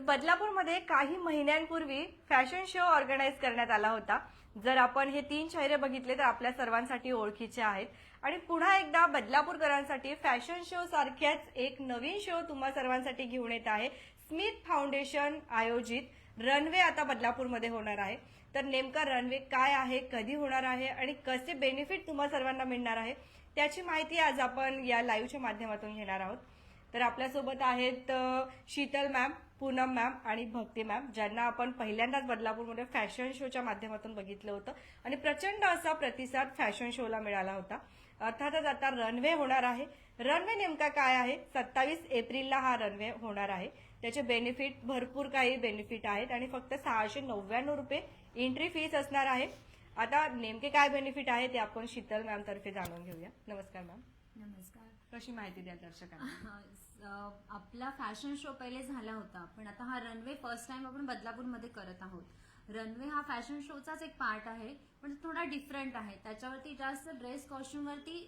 तर बदलापूरमध्ये काही महिन्यांपूर्वी फॅशन शो ऑर्गनाईज करण्यात आला होता. जर आपण हे तीन चेहरे बघितले तर आपल्या सर्वांसाठी ओळखीचे आहेत. आणि पुन्हा एकदा बदलापूरकरांसाठी फॅशन शो सारख्याच एक नवीन शो तुम्हा सर्वांसाठी घेऊन येत आहे. स्मिथ फाउंडेशन आयोजित रनवे आता बदलापूरमध्ये होणार आहे. तर नेमका रनवे काय आहे कधी होणार आहे आणि कसे बेनिफिट तुम्हा सर्वांना मिळणार आहे त्याची माहिती आज आपण या लाईव्हच्या माध्यमातून घेणार आहोत. तर आपल्यासोबत आहेत शीतल मॅम पूनम मॅम आणि भक्ती मॅम ज्यांना आपण पहिल्यांदाच बदलापूरमध्ये फॅशन शोच्या माध्यमातून बघितलं होतं. आणि प्रचंड असा प्रतिसाद फॅशन शोला मिळाला होता. अर्थातच आता रनवे होणार आहे. रनवे नेमका काय आहे? सत्तावीस एप्रिलला हा रनवे होणार आहे. त्याचे बेनिफिट भरपूर काही बेनिफिट आहेत. आणि फक्त सहाशे नव्याण्णव रुपये एंट्री फीस असणार आहे. आता नेमके काय बेनिफिट आहे ते आपण शीतल मॅम तर्फे जाणून घेऊया. नमस्कार मॅम नमस्कार. कशी माहिती द्याल दर्शकांना? आपला फॅशन शो पहिले झाला होता पण आता हा रनवे फर्स्ट टाइम आपण बदलापूरमध्ये करत आहोत. रनवे हा फॅशन शोचाच एक पार्ट आहे पण थोडा डिफरंट आहे. त्याच्यावरती जास्त ड्रेस कॉस्ट्युमवरती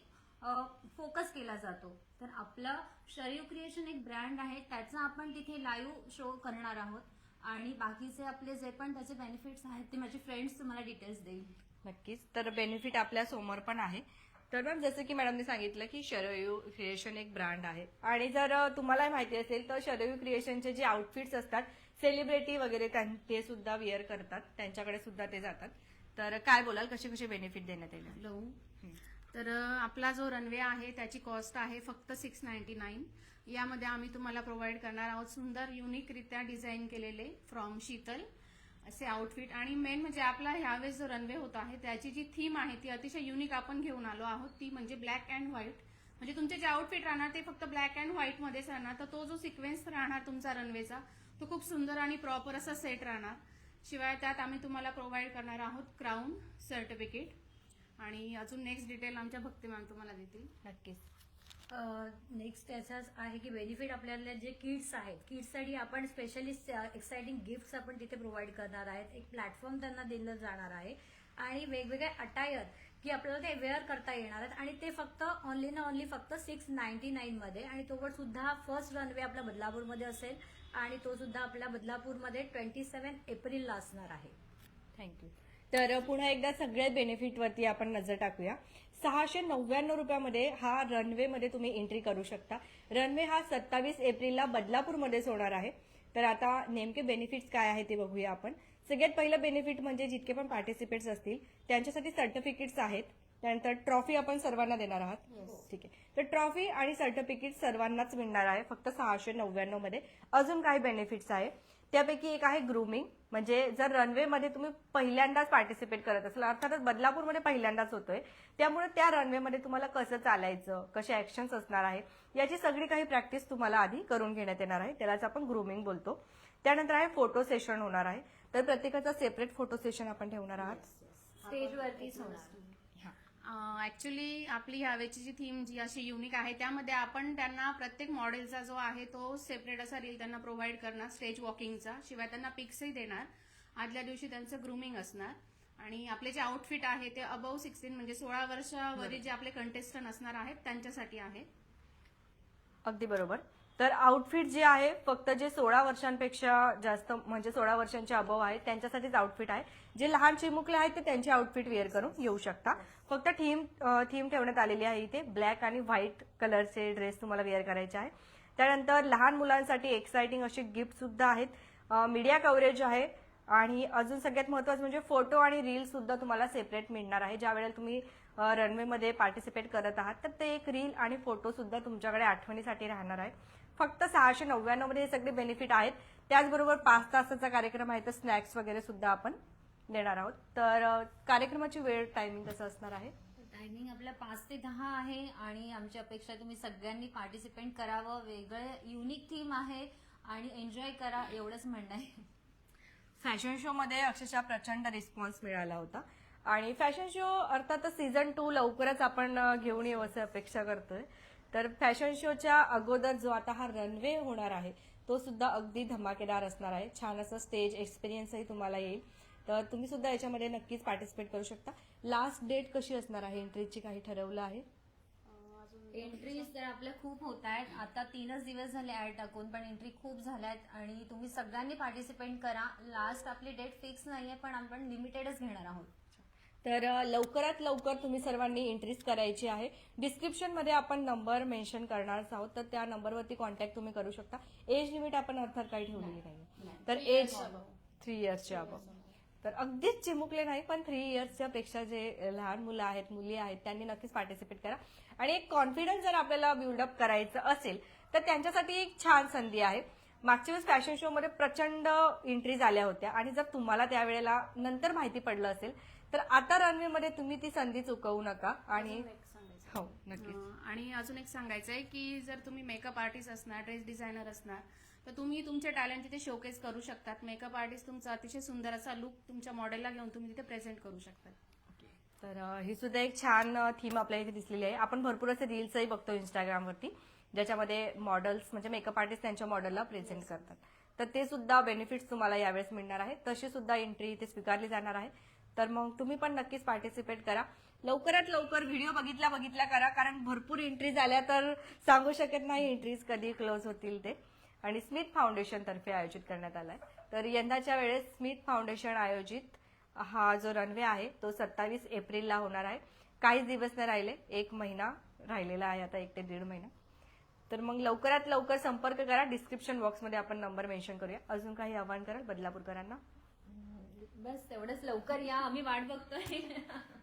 फोकस केला जातो. तर आपलं शरीर क्रिएशन एक ब्रँड आहे त्याचा आपण तिथे लाईव्ह शो करणार आहोत. आणि बाकीचे आपले जे पण त्याचे बेनिफिट्स आहेत ते माझे फ्रेंड्स तुम्हाला डिटेल्स देईल. नक्कीच. तर बेनिफिट आपल्यासमोर पण आहे. तर मॅम जसं की मॅडमने सांगितलं की शरयू क्रिएशन एक ब्रँड आहे. आणि जर तुम्हाला माहिती असेल तर शरयू क्रिएशनचे जे आउटफिट्स असतात सेलिब्रिटी वगैरे ते सुद्धा वेअर करतात. त्यांच्याकडे सुद्धा ते जातात. तर काय बोलाल? कसे कसे बेनिफिट देण्यात येईल तर आपला जो रनवे आहे त्याची कॉस्ट आहे फक्त सिक्स नाईन्टी नाईन यामध्ये आम्ही तुम्हाला प्रोव्हाइड करणार आहोत सुंदर युनिकरित्या डिझाईन केलेले फ्रॉम शीतल असे आउटफिट आणि मेन म्हणजे आपला ह्यावेळेस जो रनवे होत आहे त्याची जी थीम आहे ती अतिशय युनिक आपण घेऊन आलो आहोत. ती म्हणजे ब्लॅक अँड व्हाईट म्हणजे तुमचे जे आउटफिट राहणार ते फक्त ब्लॅक अँड व्हाईट मध्येच राहणार. तर तो जो सिक्वेन्स राहणार तुमचा रनवेचा तो खूप सुंदर आणि प्रॉपर असा सेट राहणार. शिवाय त्यात आम्ही तुम्हाला प्रोव्हाइड करणार आहोत क्राऊन सर्टिफिकेट आणि अजून नेक्स्ट डिटेल आमच्या भक्ती मॅम तुम्हाला देतील. नक्कीच. नेक्स्ट त्याचाच आहे की बेनिफिट आपल्याला जे किड्स आहेत किड्ससाठी आपण स्पेशली एक्साइटिंग गिफ्ट्स आपण तिथे प्रोव्हाइड करणार आहेत. एक प्लॅटफॉर्म त्यांना दिलं जाणार आहे. आणि वेगवेगळे अटायर की आपल्याला ते वेअर करता येणार आहेत. आणि ते फक्त ऑनली ना ऑनली फक्त सिक्स नाईन्टी नाईनमध्ये आणि तो पण सुद्धा फर्स्ट रनवे आपल्या बदलापूरमध्ये असेल. आणि तो सुद्धा आपल्या बदलापूरमध्ये ट्वेंटी सेवन एप्रिलला असणार आहे. थँक्यू तर पुन्हा एकदा सगळ्या बेनिफिट वरती आपण नजर टाकूया. सहाशे नव्याण्णव रुपयामध्ये हा रनवे मध्ये तुम्ही एंट्री करू शकता. रनवे हा सत्तावीस एप्रिलला बदलापूरमध्येच होणार आहे. तर आता नेमके बेनिफिट्स काय आहे ते बघूया आपण. सगळ्यात पहिलं बेनिफिट म्हणजे जितके पण पार्टिसिपेट्स असतील त्यांच्यासाठी सर्टिफिकेट्स आहेत. त्यानंतर ट्रॉफी आपण सर्वांना देणार आहात. ठीक आहे. तर ट्रॉफी आणि सर्टिफिकेट सर्वांनाच मिळणार आहे फक्त सहाशे नव्याण्णवमध्ये अजून काही बेनिफिट्स आहे? त्यापैकी एक आहे ग्रुमिंग म्हणजे जर रनवेमध्ये तुम्ही पहिल्यांदाच पार्टिसिपेट करत असाल अर्थातच बदलापूरमध्ये पहिल्यांदाच होतोय त्यामुळे त्या रनवेमध्ये तुम्हाला कसं चालायचं कसे ऍक्शन्स असणार आहे याची सगळी काही प्रॅक्टिस तुम्हाला आधी करून घेण्यात येणार आहे. त्यालाच आपण ग्रुमिंग बोलतो. त्यानंतर आहे फोटो सेशन होणार आहे. तर प्रत्येकाचा सेपरेट फोटो सेशन आपण ठेवणार आहात. स्टेजवरतीच होणार ऍक्च्युली आपली ह्यावेळची जी थीम जी अशी युनिक आहे त्यामध्ये आपण त्यांना प्रत्येक मॉडेलचा जो आहे तो सेपरेट असा रील त्यांना प्रोव्हाइड करणार स्टेज वॉकिंगचा शिवाय त्यांना पिक्सही देणार. आदल्या दिवशी त्यांचं ग्रुमिंग असणार. आणि आपले जे आउटफिट आहे ते अबव सिक्स्टीन म्हणजे सोळा वर्षावरील जे आपले कंटेस्टंट असणार आहेत त्यांच्यासाठी आहे. अगदी बरोबर. तर आउटफिट जे आहे फक्त जे सोळा वर्षांपेक्षा जास्त म्हणजे सोळा वर्षांच्या अभाव आहेत त्यांच्यासाठीच आउटफिट आहे. जे लहान चिमुकले आहेत ते त्यांचे आउटफिट वेअर करून येऊ शकता. फक्त थीम थीम ठेवण्यात आलेली आहे इथे. ब्लॅक आणि व्हाईट कलरचे ड्रेस तुम्हाला वेअर करायचे आहे. त्यानंतर लहान मुलांसाठी एक्साइटिंग असे गिफ्ट सुद्धा आहेत. मीडिया कव्हरेज आहे. आणि अजून सगळ्यात महत्वाचं म्हणजे फोटो आणि रील सुद्धा तुम्हाला सेपरेट मिळणार आहे. ज्या वेळेला तुम्ही रनवेमध्ये पार्टिसिपेट करत आहात तर ते एक रील आणि फोटो सुद्धा तुमच्याकडे आठवणीसाठी राहणार आहे. फक्त सहाशे नव्याण्णवमध्ये हे सगळे बेनिफिट आहेत. त्याचबरोबर पाच तासाचा कार्यक्रम आहे तर स्नॅक्स वगैरे सुद्धा आपण देणार आहोत. तर कार्यक्रमाची वेळ टायमिंग कसं असणार आहे? टायमिंग आपला पाच ते दहा आहे आणि आमची अपेक्षा तुम्ही सगळ्यांनी पार्टिसिपेट करावं. वेगळं युनिक थीम आहे आणि एन्जॉय करा एवढंच म्हणणं आहे. फॅशन शो मध्ये अक्षरशः प्रचंड रिस्पॉन्स मिळाला होता. आणि फॅशन शो अर्थातच सीझन टू लवकरच आपण घेऊन येऊ असं अपेक्षा करतोय. तर फॅशन शोच्या अगोदर जो आता हा रनवे होणार आहे तो सुद्धा अगदी धमाकेदार असणार आहे. छान असं स्टेज एक्सपिरियन्सही तुम्हाला येईल. तर तुम्ही सुद्धा याच्यामध्ये नक्कीच पार्टिसिपेट करू शकता. लास्ट डेट कशी असणार आहे? एंट्रीची काही ठरवलं आहे? एंट्रीज तर आपल्या खूप होत आहेत. आता तीनच दिवस झाले ऍड टाकून पण एंट्री खूप झाल्यात आणि तुम्ही सगळ्यांनी पार्टिसिपेट करा. लास्ट आपली डेट फिक्स नाहीये पण आपण लिमिटेडच घेणार आहोत. तर लवकरात लवकर तुम्ही सर्वांनी एंट्रीज करायची आहे. डिस्क्रिप्शनमध्ये आपण नंबर मेन्शन करणारच आहोत. तर त्या नंबरवरती कॉन्टॅक्ट तुम्ही करू शकता. एज लिमिट आपण अर्थात काही ठेवलेली नाही. तर एज थ्री इयर्सच्या अबव तर अगदीच चिमुकले नाही पण थ्री इयर्सच्या पेक्षा जे लहान मुलं आहेत मुली आहेत त्यांनी नक्कीच पार्टिसिपेट करा. आणि एक कॉन्फिडन्स जर आपल्याला बिल्डअप करायचं असेल तर त्यांच्यासाठी एक छान संधी आहे. मागच्या वेळेस फॅशन शो मध्ये प्रचंड एंट्रीज आल्या होत्या. आणि जर तुम्हाला त्यावेळेला नंतर माहिती पडलं असेल तर आता रनवे मध्ये तुम्ही ती संधी चुकवू नका आणि हो नक्कीच. अं, आणि अजून एक सांगायचं आहे की जर तुम्ही मेकअप आर्टिस्ट असणार ड्रेस डिझायनर असणार तर तुम्ही तुमचे टॅलेंट तिथे शोकेस करू शकतात. मेकअप आर्टिस्ट तुमचा अतिशय सुंदर असा लुक तुमच्या मॉडेलला घेऊन तुम्ही तिथे प्रेझेंट करू शकतात. तर ही सुद्धा एक छान थीम आपल्या इथे दिसलेली आहे. आपण भरपूर असे रील्सही बघतो इंस्टाग्रामवरती ज्याच्यामध्ये मॉडेल्स म्हणजे मेकअप आर्टिस्ट त्यांच्या मॉडेलला प्रेझेंट करतात. तर ते सुद्धा बेनिफिट्स तुम्हाला यावेळेस मिळणार आहे. तशी सुद्धा एंट्री इथे स्वीकारली जाणार आहे. तर मग तुम्ही पण नक्कीच पार्टिसिपेट करा. लवकरात लवकर व्हिडिओ बघितल्या बघितल्या करा. कारण भरपूर एंट्रीज आल्या तर सांगू शकत नाही एंट्रीज कधी क्लोज होतील ते. आणि स्मिथ फाउंडेशन तर्फे आयोजित करण्यात आलाय. तर यंदाच्या वेळेस स्मिथ फाउंडेशन आयोजित हा जो रनवे आहे तो सत्तावीस एप्रिलला होणार आहे. काहीच दिवस नाही राहिले एक महिना राहिलेला आहे आता एक ते दीड महिना. तर मग लवकरात लवकर संपर्क करा. डिस्क्रिप्शन बॉक्समध्ये आपण नंबर मेन्शन करूया. अजून काही आव्हान कराल बदलापूरकरांना? बस तेवढंच लवकर या आम्ही वाट बघतोय.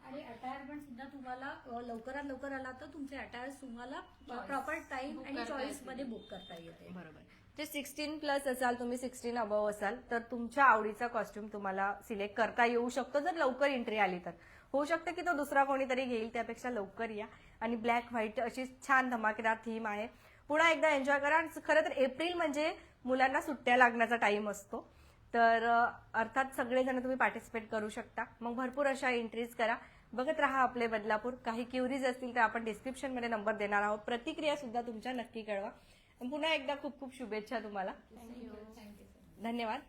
आणि अटायर पण सुद्धा तुम्हाला अ, लवकरात लवकर आला तर तुमचे अटायर तुम्हाला प्रॉपर टाइम आणि चॉईसमध्ये बुक करता येते. बरोबर. जे सिक्स्टीन प्लस असाल तुम्ही सिक्स्टीन अबव असाल तर तुमच्या आवडीचा कॉस्ट्युम तुम्हाला सिलेक्ट करता येऊ शकतो. जर लवकर एंट्री आली तर. होऊ शकतं की तो दुसरा कोणीतरी घेईल त्यापेक्षा लवकर या. आणि ब्लॅक व्हाईट अशी छान धमाकेदार थीम आहे. पुन्हा एकदा एन्जॉय करा. आणि खरं तर एप्रिल म्हणजे मुलांना सुट्ट्या लागण्याचा टाइम असतो. तर अर्थात सगळेजण तुम्ही पार्टिसिपेट करू शकता. मग भरपूर अशा एंट्रीज करा. बघत राहा आपले बदलापूर. काही क्युरीज असतील तर आपण डिस्क्रिप्शनमध्ये नंबर देणार आहोत. प्रतिक्रिया सुद्धा तुमच्या नक्की कळवा. पुन्हा एकदा खूप खूप शुभेच्छा तुम्हाला. धन्यवाद.